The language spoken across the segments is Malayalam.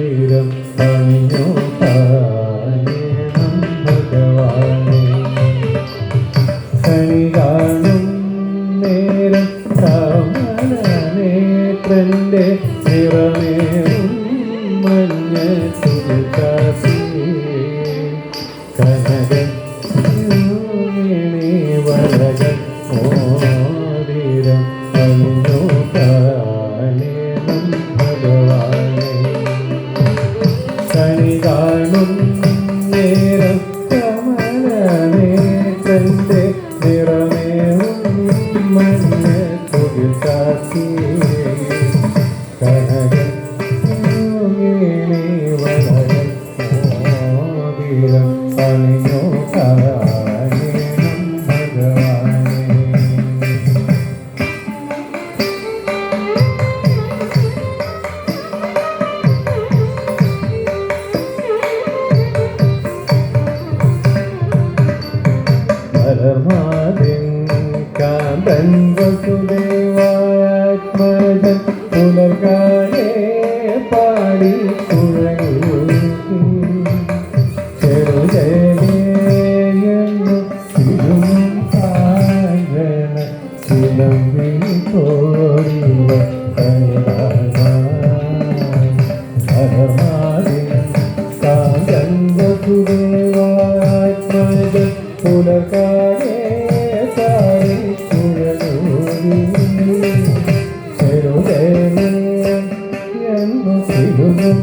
ശരീരം പണിഞ്ഞു പായണം ഭഗവാനെ കണി കാണും നേരം താമര നേത്രന്റെ നിറമേറും മഞ്ഞ തുരുകാസി കനകൻ വളകൾ ഓ maneira. സർവാദിൻ കാന്തൻ വസുദേവ ചെറുതേനും തിരുമും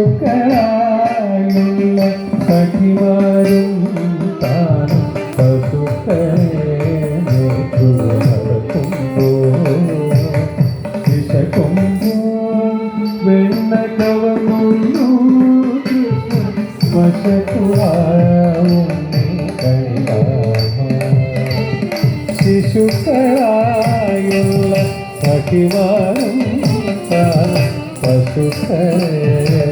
പശുക്കളായുള്ള സഖിമാരും താനും പശുക്കളെ ശിശുക്കളായുള്ള സഖിമാരും പശുക്കളെ